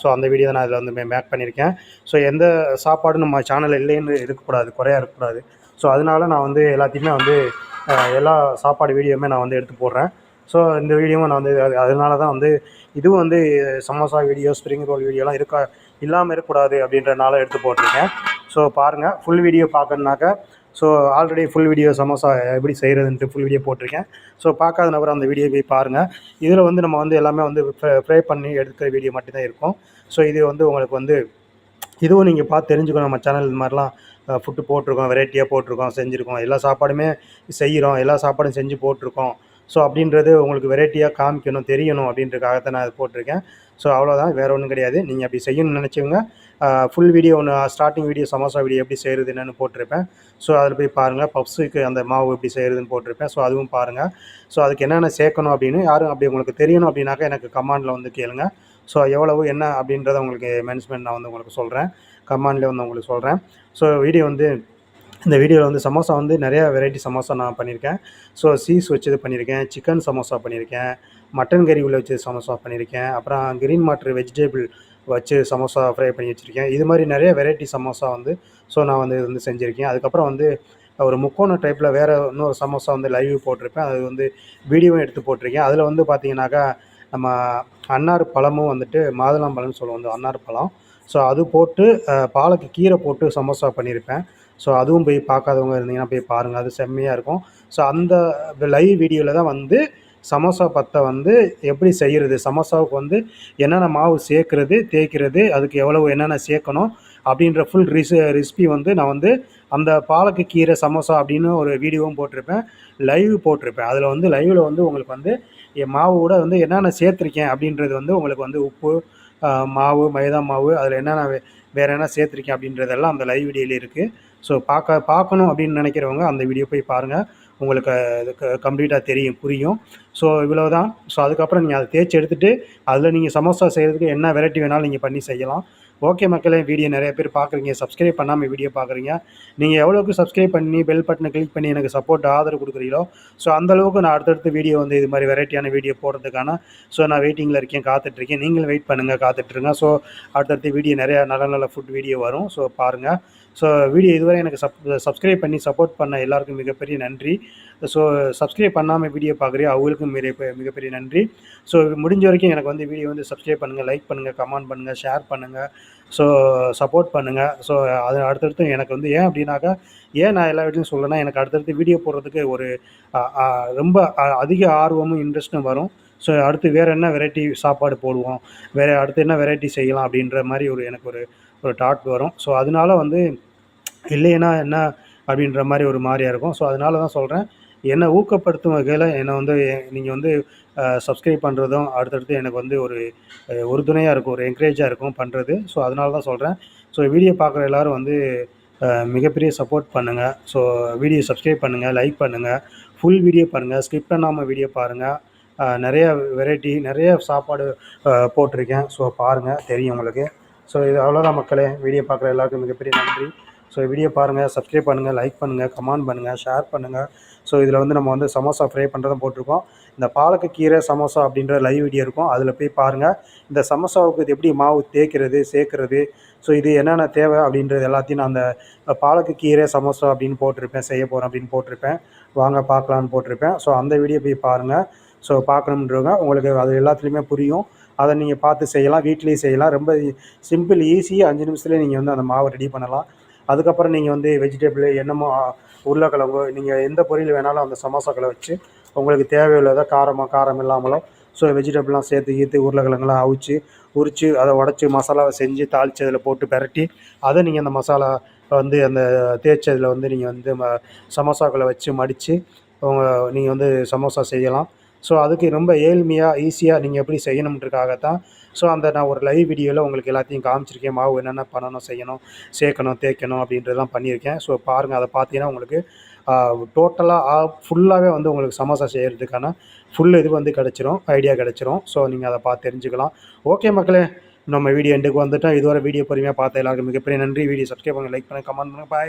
So அந்த video நான் அதில் வந்து மேக் பண்ணியிருக்கேன். ஸோ எந்த சாப்பாடும் நம்ம சேனல் இல்லைன்னு இருக்கக்கூடாது குறையாக இருக்கக்கூடாது. ஸோ அதனால நான் வந்து எல்லாத்தையுமே வந்து எல்லா சாப்பாடு வீடியோவுமே நான் வந்து எடுத்து போடுறேன். ஸோ இந்த வீடியோவும் நான் வந்து அது அதனால தான் வந்து இதுவும் வந்து சமோசா வீடியோ ஸ்ப்ரிங் ரோல் வீடியோலாம் இருக்கா இல்லாமல் இருக்கக்கூடாது அப்படின்றனால எடுத்து போட்டிருக்கேன். ஸோ பாருங்கள் full video பார்க்கணுனாக்கா so already full video samosa எப்படி செய்கிறதுன்ட்டு ஃபுல் வீடியோ போட்டிருக்கேன். ஸோ பார்க்காத நபர் அந்த வீடியோ போய் பாருங்கள் இதில் வந்து நம்ம வந்து எல்லாமே வந்து ஃப்ரை பண்ணி எடுக்கிற வீடியோ மட்டும்தான் இருக்கும். ஸோ இது வந்து உங்களுக்கு வந்து இதுவும் நீங்கள் பார்த்து தெரிஞ்சுக்கணும். நம்ம சேனல் இது மாதிரிலாம் ஃபுட்டு போட்டிருக்கோம் வெரைட்டியாக போட்டிருக்கோம் செஞ்சுருக்கோம். எல்லா சாப்பாடுமே செய்கிறோம் எல்லா சாப்பாடும் செஞ்சு போட்டிருக்கோம். ஸோ அப்படின்றது உங்களுக்கு வெரைட்டியாக காமிக்கணும் தெரியணும் அப்படின்றதுக்காகத்தான் நான் அது போட்டிருக்கேன். ஸோ அவ்வளோதான் வேறு ஒன்றும் கிடையாது. நீங்கள் அப்படி செய்யணும்னு நினச்சவங்க ஃபுல் வீடியோ ஒன்று ஸ்டார்டிங் வீடியோ சமோசா வீடியோ எப்படி செய்கிறது என்னென்னு போட்டிருப்பேன். ஸோ அதில் போய் பாருங்கள் பப்ஸுக்கு அந்த மாவு எப்படி செய்கிறதுன்னு போட்டிருப்பேன். ஸோ அதுவும் பாருங்கள் ஸோ அதுக்கு என்னென்ன சேர்க்கணும் அப்படின்னு யாரும் அப்படி உங்களுக்கு தெரியணும் அப்படின்னாக்கா எனக்கு கமாண்டில் வந்து கேளுங்க. ஸோ எவ்வளவு என்ன அப்படின்றத உங்களுக்கு மேனேஜ்மெண்ட் நான் வந்து உங்களுக்கு சொல்கிறேன் கமாண்டில் வந்து உங்களுக்கு சொல்கிறேன் ஸோ வீடியோ வந்து இந்த வீடியோவில் வந்து சமோசா வந்து நிறையா வெரைட்டி சமோசா நான் பண்ணியிருக்கேன். ஸோ சீஸ் வச்சது பண்ணியிருக்கேன் சிக்கன் சமோசா பண்ணியிருக்கேன் மட்டன் கறி உள்ள வச்சு சமோசா பண்ணியிருக்கேன் அப்புறம் க்ரீன் மாட்ரு வெஜிடபிள் வச்சு சமோசா ஃப்ரை பண்ணி வச்சுருக்கேன். இது மாதிரி நிறைய வெரைட்டி சமோசா வந்து ஸோ நான் வந்து இது வந்து செஞ்சுருக்கேன். அதுக்கப்புறம் வந்து ஒரு முக்கோண டைப்பில் வேறு இன்னொரு சமோசா வந்து லைவ் போட்டிருப்பேன். அது வந்து வீடியோவும் எடுத்து போட்டிருக்கேன். அதில் வந்து பார்த்தீங்கன்னாக்கா நம்ம அன்னார் பழமும் வந்துட்டு மாதுளம்பழம்னு சொல்லுவோம். வந்து அன்னார் பழம். ஸோ அது போட்டு பாலுக்கு பாலக்கு கீரை போட்டு சமோசா பண்ணியிருப்பேன். ஸோ அதுவும் போய் பார்க்காதவங்க இருந்தீங்கன்னா போய் பாருங்கள் அது செம்மையாக இருக்கும். ஸோ அந்த லைவ் வீடியோவில் தான் வந்து சமோசா பத்தை வந்து எப்படி செய்கிறது சமோசாவுக்கு வந்து என்னென்ன மாவு சேர்க்குறது தேய்க்கிறது அதுக்கு எவ்வளவு என்னென்ன சேர்க்கணும் அப்படின்ற ஃபுல் ரிஸ் ரெசிபி வந்து நான் வந்து அந்த பாலக்கு கீரை சமோசா அப்படின்னு ஒரு வீடியோவும் போட்டிருப்பேன் லைவ் போட்டிருப்பேன். அதில் வந்து லைவில் வந்து உங்களுக்கு வந்து என் மாவு கூட வந்து என்னென்ன சேர்த்துருக்கேன் அப்படின்றது வந்து உங்களுக்கு வந்து உப்பு மாவு மைதா மாவு அதில் என்னென்ன வேறு என்ன சேர்த்துருக்கேன் அப்படின்றதெல்லாம் அந்த லைவ் வீடியோவில் இருக்குது ஸோ பார்க்க பார்க்கணும் அப்படின்னு நினைக்கிறவங்க அந்த வீடியோ போய் பாருங்கள் உங்களுக்கு அது கம்ப்ளீட்டாக தெரியும் புரியும். ஸோ இவ்வளோ தான் ஸோ அதுக்கப்புறம் நீங்கள் அதை தேய்ச்சி எடுத்துகிட்டு அதில் நீங்கள் சமோசா செய்கிறதுக்கு என்ன வெரைட்டி வேணாலும் நீங்கள் பண்ணி செய்யலாம். ஓகே மக்களே வீடியோ நிறைய பேர் பார்க்குறீங்க. சப்ஸ்கிரைப் பண்ணாமல் வீடியோ பார்க்குறீங்க. நீங்கள் எவ்வளோக்கு சப்ஸ்கிரைப் பண்ணி பெல் பட்டனை கிளிக் பண்ணி எனக்கு சப்போர்ட் ஆதரவு கொடுக்குறீங்களோ ஸோ அந்தளவுக்கு நான் அடுத்தடுத்த வீடியோ வந்து இது மாதிரி வெரைட்டியான வீடியோ போடுறதுக்கான ஸோ நான் வெயிட்டிங்கில் இருக்கேன் காத்துட்ருக்கேன் நீங்களும் வெயிட் பண்ணுங்கள் காத்துட்ருங்க ஸோ அடுத்தடுத்த வீடியோ நிறையா நல்ல நல்ல ஃபுட் வீடியோ வரும். ஸோ பாருங்கள் ஸோ வீடியோ இதுவரை எனக்கு சப் சப்ஸ்கிரைப் பண்ணி சப்போர்ட் பண்ண எல்லாருக்கும் மிகப்பெரிய நன்றி. ஸோ சப்ஸ்கிரைப் பண்ணாமல் வீடியோ பார்க்குறீங்க அவங்களுக்கும் மிக மிகப்பெரிய நன்றி. ஸோ முடிஞ்ச வரைக்கும் எனக்கு வந்து வீடியோ வந்து சப்ஸ்கிரைப் பண்ணுங்கள் லைக் பண்ணுங்கள் கமெண்ட் பண்ணுங்கள் ஷேர் பண்ணுங்கள் ஸோ சப்போர்ட் பண்ணுங்கள் ஸோ அது அடுத்தடுத்து எனக்கு வந்து ஏன் அப்படின்னாக்கா ஏன் நான் எல்லா வீட்லையும் சொல்லலைன்னா எனக்கு அடுத்தடுத்து வீடியோ போடுறதுக்கு ஒரு ரொம்ப அ- அதிக ஆர்வமும் இன்ட்ரெஸ்ட்டும் வரும். ஸோ அடுத்து வேறு என்ன வெரைட்டி சாப்பாடு போடுவோம் வேறு அடுத்து என்ன வெரைட்டி செய்யலாம் அப்படின்ற மாதிரி ஒரு எனக்கு ஒரு ஒரு டாட் வரும். ஸோ அதனால வந்து இல்லைன்னா என்ன அப்படின்ற மாதிரி ஒரு மாதிரியாக இருக்கும். ஸோ அதனால தான் சொல்கிறேன் என்னை ஊக்கப்படுத்தும் வகையில் என்னை வந்து நீங்கள் வந்து சப்ஸ்கிரைப் பண்ணுறதும் அடுத்தடுத்து எனக்கு வந்து ஒரு உறுதுணையாக இருக்கும் ஒரு என்கரேஜாக இருக்கும் பண்ணுறது ஸோ அதனால தான் சொல்கிறேன் ஸோ வீடியோ பார்க்குற எல்லோரும் வந்து மிகப்பெரிய சப்போர்ட் பண்ணுங்கள் ஸோ வீடியோ சப்ஸ்கிரைப் பண்ணுங்கள் லைக் பண்ணுங்கள் ஃபுல் வீடியோ பாருங்கள் ஸ்கிப் பண்ணாமல் வீடியோ பாருங்கள் நிறைய வெரைட்டி நிறைய சாப்பாடு போட்டிருக்கேன். ஸோ பாருங்கள் தெரியும் உங்களுக்கு. ஸோ இது அவ்வளோதான் மக்களே. வீடியோ பார்க்குற எல்லாருக்கும் மிகப்பெரிய நன்றி. ஸோ வீடியோ பாருங்கள் சப்ஸ்கிரைப் பண்ணுங்கள் லைக் பண்ணுங்கள் கமெண்ட் பண்ணுங்கள் ஷேர் பண்ணுங்கள் ஸோ இதில் வந்து நம்ம வந்து சமோசா ஃப்ரை பண்ணுறதும் போட்டிருக்கோம். இந்த பாலக்கு கீரை சமோசா அப்படின்ற லைவ் வீடியோ இருக்கும். அதில் போய் பாருங்கள் இந்த சமோசாவுக்கு இது எப்படி மாவு தேய்க்கிறது சேர்க்குறது ஸோ இது என்னென்ன தேவை அப்படின்றது எல்லாத்தையும் நான் அந்த பாலக்கு கீரை சமோசா அப்படின்னு போட்டிருப்பேன் செய்ய போகிறேன் அப்படின்னு போட்டிருப்பேன். வாங்க பார்க்கலான்னு போட்டிருப்பேன். ஸோ அந்த வீடியோ போய் பாருங்கள் ஸோ பார்க்கணுன்றவங்க உங்களுக்கு அது எல்லாத்துலேயுமே புரியும். அதை நீங்கள் பார்த்து செய்யலாம் வீட்லேயும் செய்யலாம். ரொம்ப சிம்பிள் ஈஸியாக அஞ்சு நிமிஷத்துலேயே நீங்கள் வந்து அந்த மாவை ரெடி பண்ணலாம். அதுக்கப்புறம் நீங்கள் வந்து வெஜிடபிள் என்னமோ ஆ, உருளைக்கிழங்கு நீங்கள் எந்த பொரியல் வேணாலும் அந்த சமோசாக்களை வச்சு உங்களுக்கு தேவையுள்ளதை காரமாக காரம் இல்லாமலும் ஸோ வெஜிடபிள்லாம் சேர்த்து கீத்து உருளைக்கிழங்குலாம் அவிச்சு உரித்து அதை உடச்சி மசாலாவை செஞ்சு தாளித்து அதில் போட்டு பெரட்டி அதை நீங்கள் அந்த மசாலா வந்து அந்த தேய்ச்சதில் வந்து நீங்கள் வந்து ம சமோசாக்களை வச்சு மடித்து உங்கள் நீங்கள் வந்து சமோசா செய்யலாம். ஸோ அதுக்கு ரொம்ப ஏழ்மையாக ஈஸியாக நீங்கள் எப்படி செய்யணுன்றதுக்காகத்தான் ஸோ அந்த நான் ஒரு லைவ் வீடியோவில் உங்களுக்கு எல்லாத்தையும் காமிச்சிருக்கேன். மாவு என்னென்ன பண்ணணும் செய்யணும் சேர்க்கணும் தேய்க்கணும் அப்படின்றதெல்லாம் பண்ணியிருக்கேன். ஸோ பாருங்கள் அதை பார்த்தீங்கன்னா உங்களுக்கு டோட்டலாக ஃபுல்லாகவே வந்து உங்களுக்கு சமோசா செய்கிறதுக்கான ஃபுல் இது வந்து கிடச்சிரும் ஐடியா கிடச்சிரும். ஸோ நீங்கள் அதை பார்த்து தெரிஞ்சுக்கலாம். ஓகே மக்களே நம்ம வீடியோ எண்டுக்கு வந்துட்டோம். இதுவரை வீடியோ பொறுமையாக பார்த்த எல்லாருக்கும் மிகப்பெரிய நன்றி. வீடியோ சப்ஸ்கிரைப் பண்ணுங்கள் லைக் பண்ணுங்கள் கமெண்ட் பண்ணுங்கள் பாய்